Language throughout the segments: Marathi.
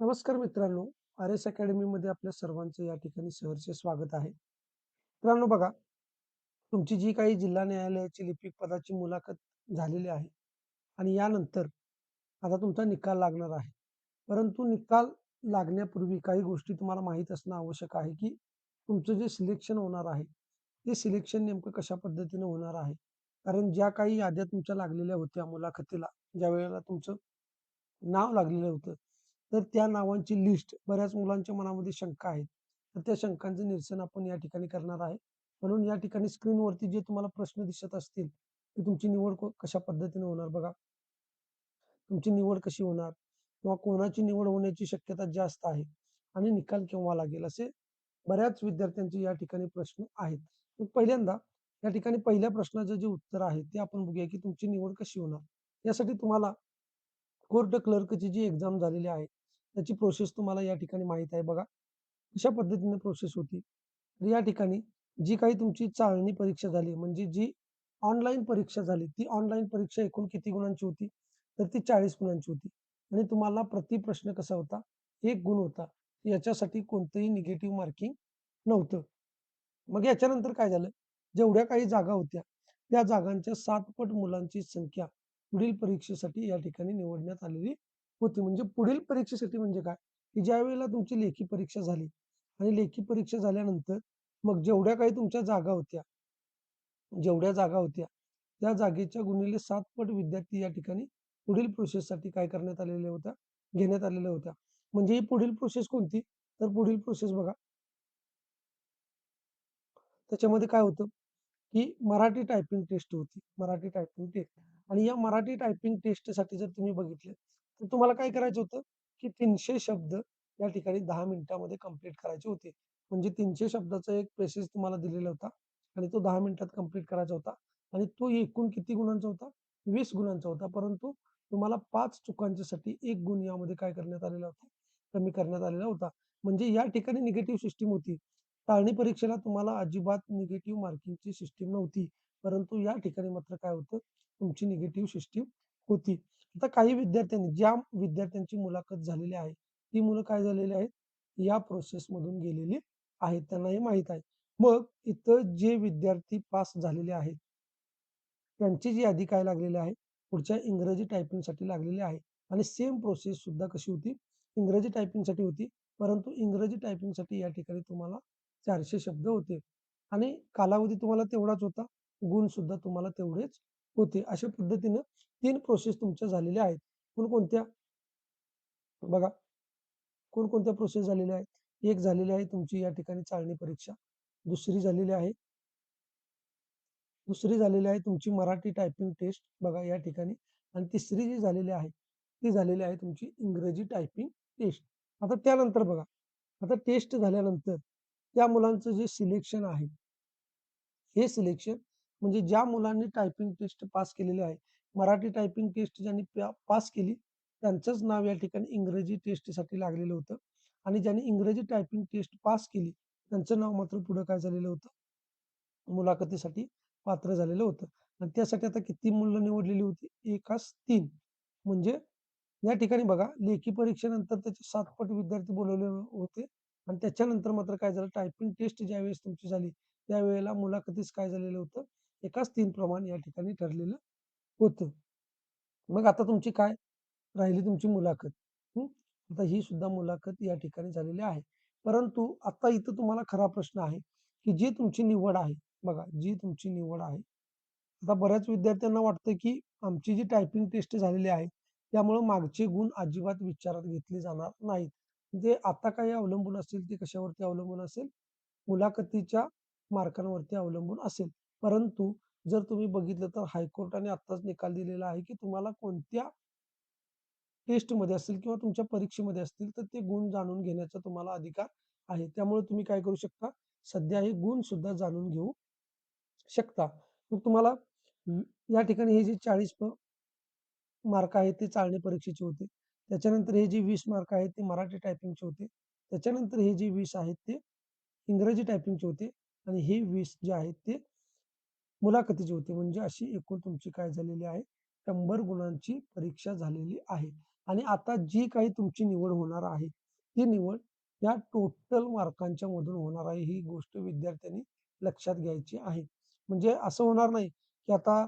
नमस्कार मित्रांनो. आर एस अकॅडमीमध्ये आपल्या सर्वांचं या ठिकाणी सहर्ष स्वागत आहे. मित्रांनो बघा तुमची जी काही जिल्हा न्यायालयाची लिपिक पदाची मुलाखत झालेली आहे आणि यानंतर आता तुमचा निकाल लागणार आहे. परंतु निकाल लागण्यापूर्वी काही गोष्टी तुम्हाला माहीत असणं आवश्यक आहे की तुमचं जे सिलेक्शन होणार आहे ते सिलेक्शन नेमकं कशा पद्धतीने होणार आहे? कारण ज्या काही याद्या तुमच्या लागलेल्या होत्या मुलाखतीला ज्या वेळेला तुमचं नाव लागलेलं होतं तर त्या नावांची लिस्ट बऱ्याच मुलांच्या मनामध्ये शंका आहेत. तर त्या शंकांचं निरसन आपण या ठिकाणी करणार आहे. म्हणून या ठिकाणी स्क्रीनवरती जे तुम्हाला प्रश्न दिसत असतील की तुमची निवड कशा पद्धतीने होणार बघा. तुमची निवड कशी होणार किंवा कोणाची निवड होण्याची शक्यता जास्त आहे आणि निकाल केव्हा लागेल असे बऱ्याच विद्यार्थ्यांचे या ठिकाणी प्रश्न आहेत. पहिल्यांदा या ठिकाणी पहिल्या प्रश्नाचं जे उत्तर आहे ते आपण बघूया की तुमची निवड कशी होणार. यासाठी तुम्हाला कोर्ट क्लर्कची जी एक्झाम झालेली आहे त्याची प्रोसेस तुम्हाला या ठिकाणी माहीत आहे बघा. कशा पद्धतीने प्रोसेस होती? तर या ठिकाणी जी काही तुमची चाळणी परीक्षा झाली म्हणजे जी ऑनलाईन परीक्षा झाली ती ऑनलाईन परीक्षा एकूण किती गुणांची होती? तर ती चाळीस गुणांची होती. आणि तुम्हाला प्रति प्रश्न कसा होता? एक गुण होता. याच्यासाठी कोणतंही निगेटिव्ह मार्किंग नव्हतं. मग याच्यानंतर काय झालं? जेवढ्या काही जागा होत्या त्या जागांच्या सातपट मुलांची संख्या पुढील परीक्षेसाठी या ठिकाणी निवडण्यात आलेली होती. म्हणजे पुढील परीक्षेसाठी म्हणजे काय? की ज्या वेळेला तुमची लेखी परीक्षा झाली आणि लेखी परीक्षा झाल्यानंतर मग जेवढ्या काही तुमच्या जागा होत्या जेवढ्या जागा होत्या त्या जागेच्या गुणिले सात पट विद्यार्थी या ठिकाणी पुढील प्रोसेससाठी काय करण्यात आलेल्या होत्या घेण्यात आलेल्या होत्या. म्हणजे ही पुढील प्रोसेस कोणती? तर पुढील प्रोसेस बघा. त्याच्यामध्ये काय होतं की मराठी टायपिंग टेस्ट होती. मराठी टायपिंग टेस्ट आणि या मराठी टायपिंग टेस्टसाठी जर तुम्ही बघितले तर तुम्हाला काय करायचं होतं की तीनशे शब्द या ठिकाणी दहा मिनिटामध्ये कंप्लीट करायचे होते. म्हणजे तीनशे शब्दाचा एक पेसेज तुम्हाला दिलेला होता आणि तो दहा मिनिटात कंप्लीट करायचा होता आणि तो एकूण किती गुणांचा होता? वीस गुणांचा होता. परंतु तुम्हाला पाच चुकांच्यासाठी एक गुण यामध्ये काय करण्यात आलेला होता? कमी करण्यात आलेला होता. म्हणजे या ठिकाणी निगेटिव्ह सिस्टीम होती. टाळणी परीक्षेला तुम्हाला अजिबात निगेटिव्ह मार्किंगची सिस्टीम नव्हती. परंतु या ठिकाणी मात्र काय होतं? तुमची निगेटिव्ह सिस्टीम होती. आता काही विद्यार्थ्यांनी ज्या विद्यार्थ्यांची मुलाखत झालेली आहे ती मुलं काय झालेली आहेत? या प्रोसेस मधून गेलेली आहेत त्यांना हे माहीत आहे. मग इथं जे विद्यार्थी पास झालेले आहेत त्यांची जी यादी काय लागलेली आहे? पुढच्या इंग्रजी टायपिंगसाठी लागलेली आहे. आणि सेम प्रोसेस सुद्धा कशी होती? इंग्रजी टायपिंगसाठी होती परंतु इंग्रजी टायपिंगसाठी या ठिकाणी तुम्हाला चारशे शब्द होते. आणि कालावधी तुम्हाला तेवढाच होता. गुण सुद्धा तुम्हाला तेवढेच होते. अशा पद्धतीनं तीन प्रोसेस तुमच्या झालेल्या आहेत. कोणकोणत्या? बघा. कोणकोणत्या प्रोसेस झालेल्या आहेत? एक झालेली आहे तुमची या ठिकाणी चाळणी परीक्षा. दुसरी झालेली आहे. दुसरी झालेली आहे तुमची मराठी टायपिंग टेस्ट बघा या ठिकाणी. आणि तिसरी जी झालेली आहे ती झालेली आहे तुमची इंग्रजी टायपिंग टेस्ट आता त्यानंतर बघा. आता टेस्ट झाल्यानंतर त्या मुलांचं जे सिलेक्शन आहे हे सिलेक्शन म्हणजे ज्या मुलांनी टायपिंग टेस्ट पास केलेली आहे मराठी टायपिंग टेस्ट ज्यांनी पास केली त्यांचंच नाव या ठिकाणी इंग्रजी टेस्टसाठी लागलेलं होतं. आणि ज्यांनी इंग्रजी टायपिंग टेस्ट पास केली त्यांचं नाव मात्र पुढं काय झालेलं होतं? मुलाखतीसाठी पात्र झालेलं होतं. आणि त्यासाठी आता किती मुलं निवडलेली होती? एकाच तीन. म्हणजे या ठिकाणी बघा लेखी परीक्षेनंतर त्याचे सात पट विद्यार्थी बोलवले होते. आणि त्याच्यानंतर मात्र काय झालं? टायपिंग टेस्ट ज्यावेळेस तुमची झाली त्यावेळेला मुलाखतीस काय झालेलं होतं? एकाच तीन प्रमाण या ठिकाणी ठरलेलं होतं. मग आता तुमची काय? राहिली तुमची मुलाखत. आता ही सुद्धा मुलाखत या ठिकाणी झालेली आहे. परंतु आता इथं तुम्हाला खरा प्रश्न आहे की जी तुमची निवड आहे बघा जी तुमची निवड आहे आता बऱ्याच विद्यार्थ्यांना वाटतं की आमची जी टायपिंग टेस्ट झालेली आहे त्यामुळे मागचे गुण अजिबात विचारात घेतले जाणार नाहीत. म्हणजे आता काही अवलंबून असेल ते कशावरती अवलंबून असेल? मुलाखतीच्या मार्कांवरती अवलंबून असेल. परंतु जर तुम्ही बघितलं तर हायकोर्टाने आत्ताच निकाल दिलेला आहे की तुम्हाला कोणत्या टेस्टमध्ये असतील किंवा तुमच्या परीक्षेमध्ये असतील तर ते गुण जाणून घेण्याचा तुम्हाला अधिकार आहे. त्यामुळे तुम्ही काय करू शकता? सध्या हे गुण सुद्धा जाणून घेऊ शकता. मग तुम्हाला या ठिकाणी हे जे चाळीस मार्क आहेत ते चालणे परीक्षेचे होते. त्याच्यानंतर हे जे वीस मार्क आहेत ते मराठी टायपिंगचे होते. त्याच्यानंतर हे जे वीस आहेत ते इंग्रजी टायपिंगचे होते. आणि हे वीस जे आहेत ते मुलाखतीची होती म्हणजे अशी एकूण तुमची काय झालेली आहे शंभर गुणांची परीक्षा झालेली आहे आणि आता जी काही तुमची निवड होणार आहे, ती निवड या टोटल मार्कांच्या मधून होणार आहे, ही गोष्ट विद्यार्थ्यांनी लक्षात घ्यायची आहे. म्हणजे असं होणार नाही, की आता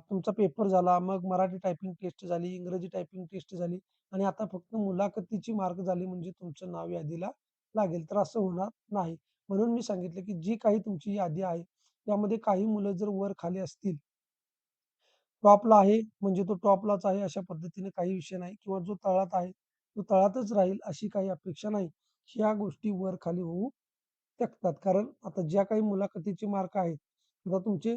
तुमचा पेपर झाला, मग मराठी टायपिंग टेस्ट झाली, इंग्रजी टायपिंग टेस्ट झाली आणि आता फक्त मुलाखतीची मार्क झाली म्हणजे तुमचं नाव यादीला लागेल. तर असं होणार नाही. म्हणून मी सांगितलं, की जी काही तुमची यादी आहे, यामध्ये काही मुलं जर वर-खाली असतील टॉपला आहे म्हणजे तो टॉपलाच आहे अशा पद्धतीने काही विषय नाही किंवा जो तळात आहे, तो तळातच राहील अशी काही अपेक्षा नाही. ह्या गोष्टी वर-खाली होऊ शकतात. कारण आता ज्या काही मुलाखतीचे मार्क आहेत, आता तुमचे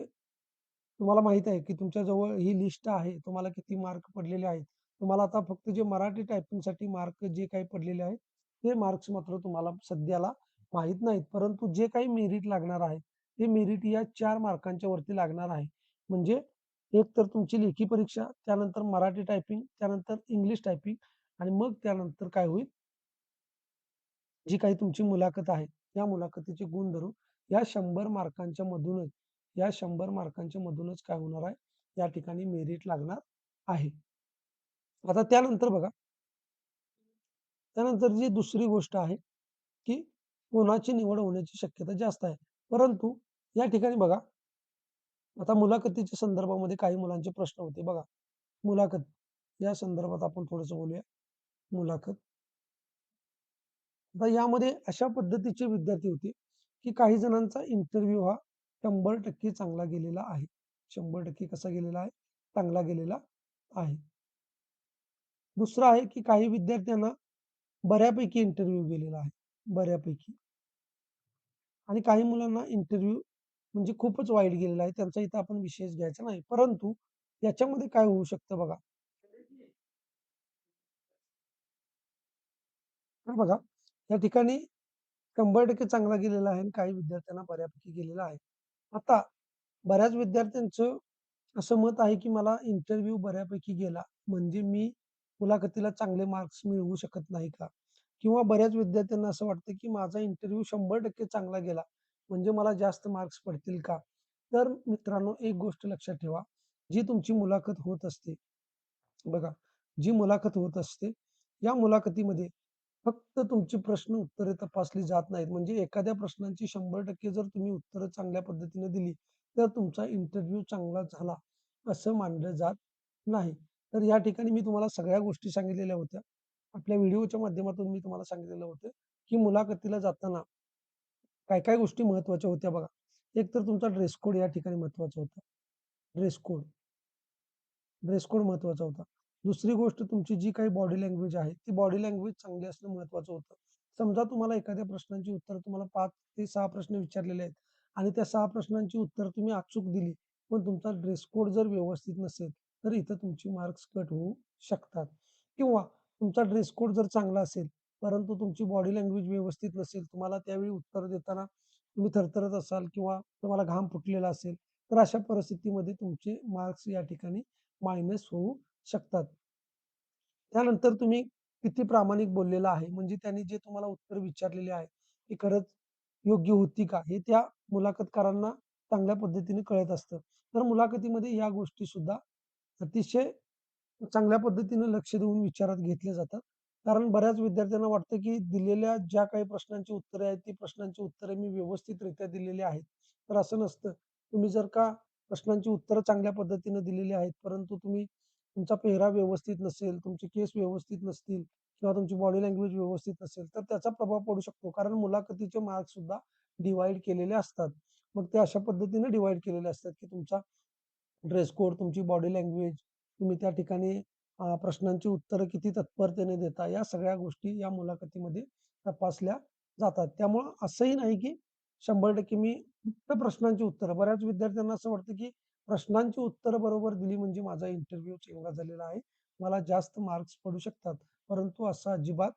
तुम्हाला माहीत आहे, की तुमच्याजवळ ही लिस्ट आहे. तुम्हाला किती मार्क पडलेले आहेत. तुम्हाला आता फक्त जे मराठी टायपिंगसाठी मार्क जे काही पडलेले आहेत, ते मार्क्स मात्र तुम्हाला सध्याला माहीत नाहीत. परंतु जे काही मेरिट लागणार आहे, ते मेरिट या चार मार्कांच्या वरती लागणार आहे. म्हणजे एक तर तुमची लेखी परीक्षा, त्यानंतर मराठी टायपिंग, त्यानंतर इंग्लिश टायपिंग आणि मग त्यानंतर काय होईल जी काही तुमची मुलाखत आहे, या मुलाखतीचे गुण धरून या शंभर मार्कांच्या मधूनच या शंभर मार्कांच्या मधूनच काय होणार आहे, या ठिकाणी मेरिट लागणार आहे. आता त्यानंतर बघा त्यानंतर जी दुसरी गोष्ट आहे, की कोणाची निवड होण्याची शक्यता जास्त आहे. परंतु या ठिकाणी बघा आता मुलाखतीच्या संदर्भामध्ये काही मुलांचे प्रश्न होते बघा. मुलाखत या संदर्भात आपण थोडस बोलूया. मुलाखत. आता यामध्ये अशा पद्धतीचे विद्यार्थी होते, की काही जणांचा इंटरव्ह्यू हा 100% चांगला गेलेला आहे. 100% कसा गेलेला आहे? चांगला गेलेला आहे. दुसरं आहे, की काही विद्यार्थ्यांना बऱ्यापैकी इंटरव्ह्यू गेलेला आहे. बऱ्यापैकी. आणि काही मुलांना इंटरव्ह्यू म्हणजे खूपच वाईट गेलेला आहे. त्यांचा इथं आपण विशेष घ्यायचा नाही. परंतु याच्यामध्ये काय होऊ शकतं बघा. बघा, या ठिकाणी 100% चांगला गेलेला आहे आणि काही विद्यार्थ्यांना बऱ्यापैकी गेलेला आहे. आता बऱ्याच विद्यार्थ्यांचं असं मत आहे, की मला इंटरव्ह्यू बऱ्यापैकी गेला, म्हणजे मी मुलाखतीला चांगले मार्क्स मिळवू शकत नाही का? किंवा बऱ्याच विद्यार्थ्यांना असं वाटतं, की माझा इंटरव्ह्यू 100% चांगला गेला, म्हणजे मला जास्त मार्क्स पडतील का? तर मित्रांनो, एक गोष्ट लक्षात ठेवा, जी तुमची मुलाखत होत असते, बघा, जी मुलाखत होत असते, या मुलाखतीमध्ये फक्त तुमची प्रश्न उत्तरे तपासली जात नाहीत. म्हणजे एखाद्या प्रश्नांची 100% जर तुम्ही उत्तरं चांगल्या पद्धतीने दिली, तर तुमचा इंटरव्ह्यू चांगला झाला, असं मानलं जात नाही. तर या ठिकाणी मी तुम्हाला सगळ्या गोष्टी सांगितलेल्या होत्या. आपल्या व्हिडिओच्या माध्यमातून मी तुम्हाला सांगितलेलं होतं, की मुलाखतीला जाताना काय-काय गोष्टी महत्त्वाच्या होत्या बघा. एक तर तुमचा ड्रेस कोड या ठिकाणी महत्त्वाचा होता. Dress code. ड्रेस कोड महत्त्वाचा होता. दुसरी गोष्ट तुमची जी काही बॉडी लँग्वेज आहे, ती बॉडी लँग्वेज चांगली असणं महत्वाचं होतं. समजा तुम्हाला एखाद्या प्रश्नांची उत्तर तुम्हाला पाच ते सहा प्रश्न विचारलेले आहेत आणि त्या सहा प्रश्नांची उत्तर तुम्ही अचूक दिली, पण तुमचा ड्रेस कोड जर व्यवस्थित नसेल, तर इथं तुमची मार्क्स कट होऊ शकतात. किंवा तुमचा ड्रेस कोड जर चांगला असेल, परंतु तुमची बॉडी लँग्वेज व्यवस्थित नसेल, तुम्हाला त्यावेळी उत्तर देताना तुम्ही थरथरत असाल किंवा तुम्हाला घाम फुटलेला असेल, तर अशा परिस्थितीमध्ये तुमचे मार्क्स या ठिकाणी मायनस होऊ शकतात. त्यानंतर तुम्ही किती प्रामाणिक बोललेला आहे, म्हणजे त्यांनी जे तुम्हाला उत्तर विचारलेले आहे, ती खरंच योग्य होती का? हे त्या मुलाखतकारांना चांगल्या पद्धतीने कळत असतं. तर मुलाखतीमध्ये या गोष्टी सुद्धा अतिशय चांगल्या पद्धतीने लक्ष देऊन विचारात घेतल्या जातात. कारण बऱ्याच विद्यार्थ्यांना वाटतं, की दिलेल्या ज्या काही प्रश्नांची उत्तरे आहेत, ती प्रश्नांची उत्तरे मी व्यवस्थितरित्या दिलेली आहेत. तर असं नसतं. तुम्ही जर का प्रश्नांची उत्तरं चांगल्या पद्धतीने दिलेली आहेत, परंतु तुम्ही तुमचा पेहरा व्यवस्थित नसेल, तुमचे केस व्यवस्थित नसतील किंवा तुमची बॉडी लँग्वेज व्यवस्थित नसेल, तर त्याचा प्रभाव पडू शकतो. कारण मुलाखतीचे मार्क सुद्धा डिव्हाईड केलेले असतात. मग ते अशा पद्धतीने डिवाईड केलेले असतात, की तुमचा ड्रेस कोड, तुमची बॉडी लँग्वेज, तुम्ही त्या ठिकाणी प्रश्नांची उत्तरं किती तत्परतेने देता, या सगळ्या गोष्टी या मुलाखतीमध्ये तपासल्या जातात. त्यामुळं असंही नाही, की 100% मी फक्त प्रश्नांची उत्तरं बऱ्याच विद्यार्थ्यांना असं वाटतं, की प्रश्नांची उत्तरं बरोबर दिली म्हणजे माझा इंटरव्ह्यू चांगला झालेला आहे. मला जास्त मार्क्स पडू शकतात. परंतु असं अजिबात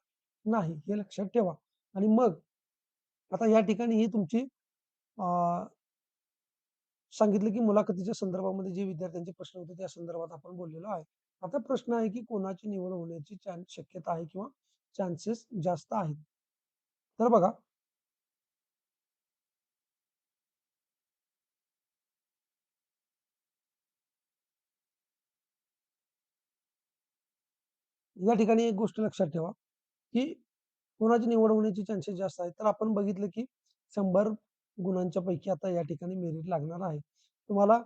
नाही, हे लक्षात ठेवा. आणि मग आता या ठिकाणी ही तुमची सांगितलं, की मुलाखतीच्या संदर्भामध्ये जे विद्यार्थ्यांचे प्रश्न होते, त्या संदर्भात आपण बोललेलो आहे. आता प्रश्न आहे, की कोणाची निवड होण्याची चान्स शक्यता आहे किंवा चान्सेस जास्त आहेत. तर बघा. या ठिकाणी एक गोष्ट लक्षात ठेवा की कोणाची निवड होण्याचे चान्सेस जास्त आहेत. तर आपण बघितलं की शंभर गुणांच्या पैकी आता या ठिकाणी मेरिट लागणार आहे. तुम्हाला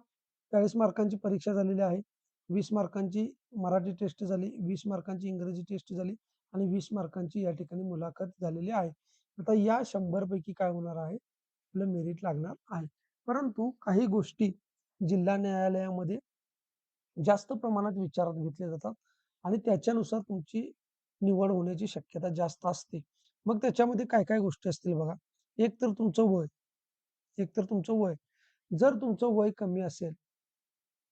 चाळीस मार्कांची परीक्षा झालेली आहे. वीस मार्कांची मराठी टेस्ट झाली वीस मार्कांची इंग्रजी टेस्ट झाली आणि वीस मार्कांची या ठिकाणी मुलाखत झालेली आहे. आता या शंभर पैकी काय होणार आहे? आपलं मेरिट लागणार आहे. परंतु काही गोष्टी जिल्हा न्यायालयामध्ये जास्त प्रमाणात विचारात घेतल्या जातात आणि त्याच्यानुसार तुमची निवड होण्याची शक्यता जास्त असते. मग त्याच्यामध्ये काय काय गोष्टी असतील बघा? एक तर तुमचं वय. एक तर तुमचं वय. जर तुमचं वय कमी असेल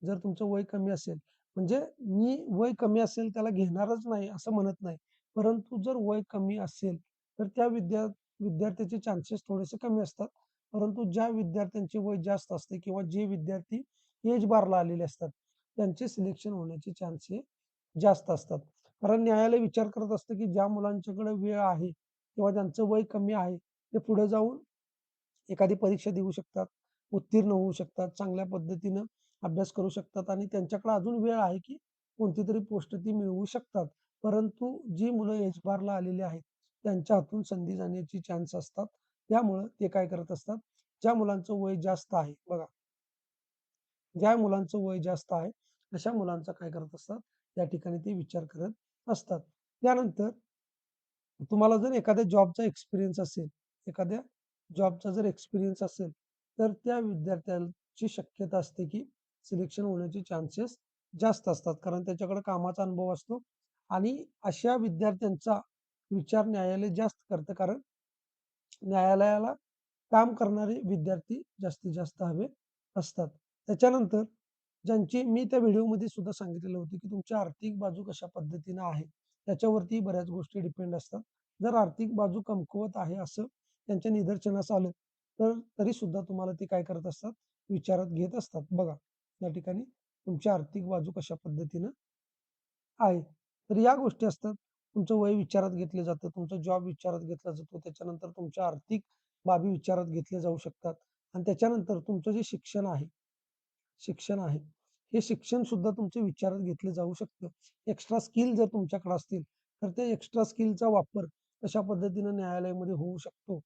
जर तुमचं वय कमी असेल म्हणजे मी वय कमी असेल त्याला घेणारच नाही असं म्हणत नाही. परंतु जर वय कमी असेल तर त्या विद्या विद्यार्थ्याचे चान्सेस थोडेसे कमी असतात. परंतु ज्या विद्यार्थ्यांचे वय जास्त असते किंवा जे विद्यार्थी एज बारला आलेले असतात त्यांचे सिलेक्शन होण्याचे चान्सेस जास्त असतात. कारण न्यायालय विचार करत असतं की ज्या मुलांच्याकडे वेळ आहे किंवा ज्यांचं वय कमी आहे ते पुढे जाऊन एखादी परीक्षा देऊ शकतात उत्तीर्ण होऊ शकतात चांगल्या पद्धतीनं अभ्यास करू शकतात आणि त्यांच्याकडे अजून वेळ आहे की कोणती तरी पोस्ट ती मिळवू शकतात. परंतु जी मुलं एज बारला आलेली आहेत त्यांच्या हातून संधी जाण्याची चान्स असतात. त्यामुळं ते काय करत असतात? ज्या मुलांचं वय जास्त आहे बघा. ज्या मुलांचं वय जास्त आहे अशा मुलांचा काय करत असतात? त्या ठिकाणी ते विचार करत असतात. त्यानंतर तुम्हाला जर एखाद्या जॉबचा एक्सपिरियन्स असेल एखाद्या जॉबचा जर एक्सपिरियन्स असेल तर त्या विद्यार्थ्यांची शक्यता असते की सिलेक्शन होण्याचे चान्सेस जास्त असतात. कारण त्याच्याकडे कामाचा अनुभव असतो. आणि अशा विद्यार्थ्यांचा विचार न्यायालय जास्त करतं. कारण न्यायालयाला काम करणारे विद्यार्थी जास्तीत जास्त हवे असतात. त्याच्यानंतर ज्यांची मी त्या व्हिडिओमध्ये सुद्धा सांगितलेलं होतं की तुमची आर्थिक बाजू कशा पद्धतीनं आहे? त्याच्यावरती बऱ्याच गोष्टी डिपेंड असतात. जर आर्थिक बाजू कमकुवत आहे असं त्यांच्या निदर्शनास आलं तर तरी सुद्धा तुम्हाला ते काय करत असतात? विचारात घेत असतात. बघा या ठिकाणी तुमची आर्थिक बाजू कशा पद्धतीनं आहे? तर या गोष्टी असतात. तुमचं वय विचारात घेतलं जातं तुमचा जॉब विचारात घेतला जातो त्याच्यानंतर तुमच्या आर्थिक बाबी विचारात घेतल्या जाऊ शकतात आणि त्याच्यानंतर तुमचं जे शिक्षण आहे शिक्षण आहे हे शिक्षण सुद्धा तुमचे विचारात घेतले जाऊ शकतं. एक्स्ट्रा स्किल जर तुमच्याकडे असतील तर त्या एक्स्ट्रा स्किलचा वापर कशा पद्धतीनं न्यायालयामध्ये होऊ शकतो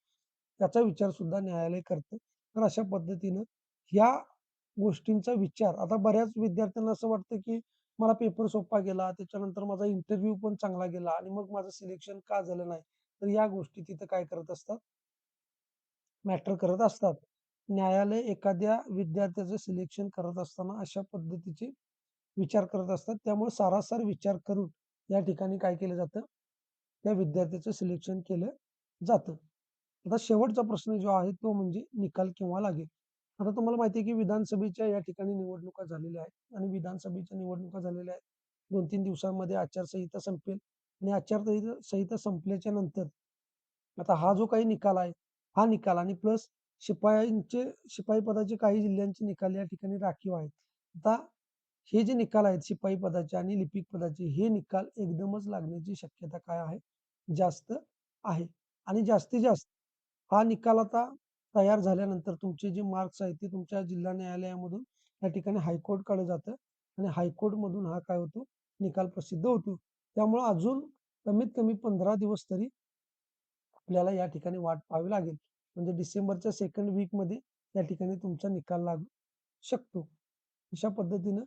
याचा विचार सुद्धा न्यायालय करतं. तर अशा पद्धतीनं ह्या गोष्टींचा विचार. आता बऱ्याच विद्यार्थ्यांना असं वाटतं की मला पेपर सोपा गेला त्याच्यानंतर माझा इंटरव्ह्यू पण चांगला गेला आणि मग माझं सिलेक्शन का झालं नाही? तर या गोष्टी तिथं काय करत असतात? मॅटर करत असतात. न्यायालय एखाद्या विद्यार्थ्याचं सिलेक्शन करत असताना अशा पद्धतीचे विचार करत असतात. त्यामुळे सारासार विचार करून या ठिकाणी काय केलं जातं? त्या विद्यार्थ्याचं सिलेक्शन केलं जातं. आता शेवटचा प्रश्न जो आहे तो म्हणजे निकाल केव्हा लागेल? आता तुम्हाला माहिती आहे की विधानसभेच्या या ठिकाणी निवडणुका झालेल्या आहेत आणि विधानसभेच्या निवडणुका झालेल्या आहेत. दोन तीन दिवसांमध्ये आचारसंहिता संपेल आणि आचारसंहिता संहिता संपल्याच्या नंतर आता हा जो काही निकाल आहे हा निकाल आणि प्लस शिपायांचे शिपाई पदाचे काही जिल्ह्यांचे निकाल या ठिकाणी राखीव आहेत. आता हे जे निकाल आहेत शिपाई पदाचे आणि लिपिक पदाचे हे निकाल एकदमच लागण्याची शक्यता काय आहे? जास्त आहे. आणि जास्तीत जास्त हा निकाल आता तयार झाल्यानंतर तुमचे जे मार्क्स आहेत ते तुमच्या जिल्हा न्यायालयामधून या ठिकाणी हायकोर्टकडे जातं. आणि हायकोर्टमधून हा काय होतो? निकाल प्रसिद्ध होतो. त्यामुळे अजून कमीत कमी पंधरा दिवस तरी आपल्याला या ठिकाणी वाट पाहावी लागेल. म्हणजे डिसेंबरच्या सेकंड वीकमध्ये या ठिकाणी तुमचा निकाल लागू शकतो. अशा पद्धतीनं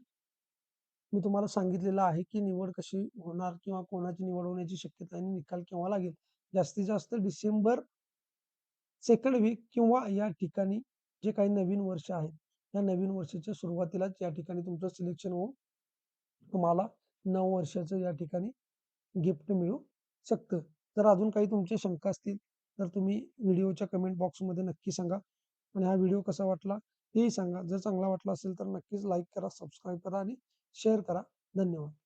मी तुम्हाला सांगितलेलं आहे की निवड कशी होणार किंवा कोणाची निवड होण्याची शक्यता आणि निकाल केव्हा लागेल? जास्तीत जास्त डिसेंबर सेकंड वीक किंवा या ठिकाणी जे काही नवीन वर्ष आहे या नवीन वर्षाच्या सुरुवातीलाच या ठिकाणी तुमचं सिलेक्शन होऊन तुम्हाला नऊ वर्षाचं या ठिकाणी गिफ्ट मिळू शकतं. जर अजून काही तुमचे शंका असतील तर तुम्ही व्हिडिओच्या कमेंट बॉक्समध्ये नक्की सांगा आणि हा व्हिडिओ कसा वाटला तेही सांगा. जर चांगला वाटला असेल तर नक्कीच लाईक करा सबस्क्राईब करा आणि शेअर करा. धन्यवाद.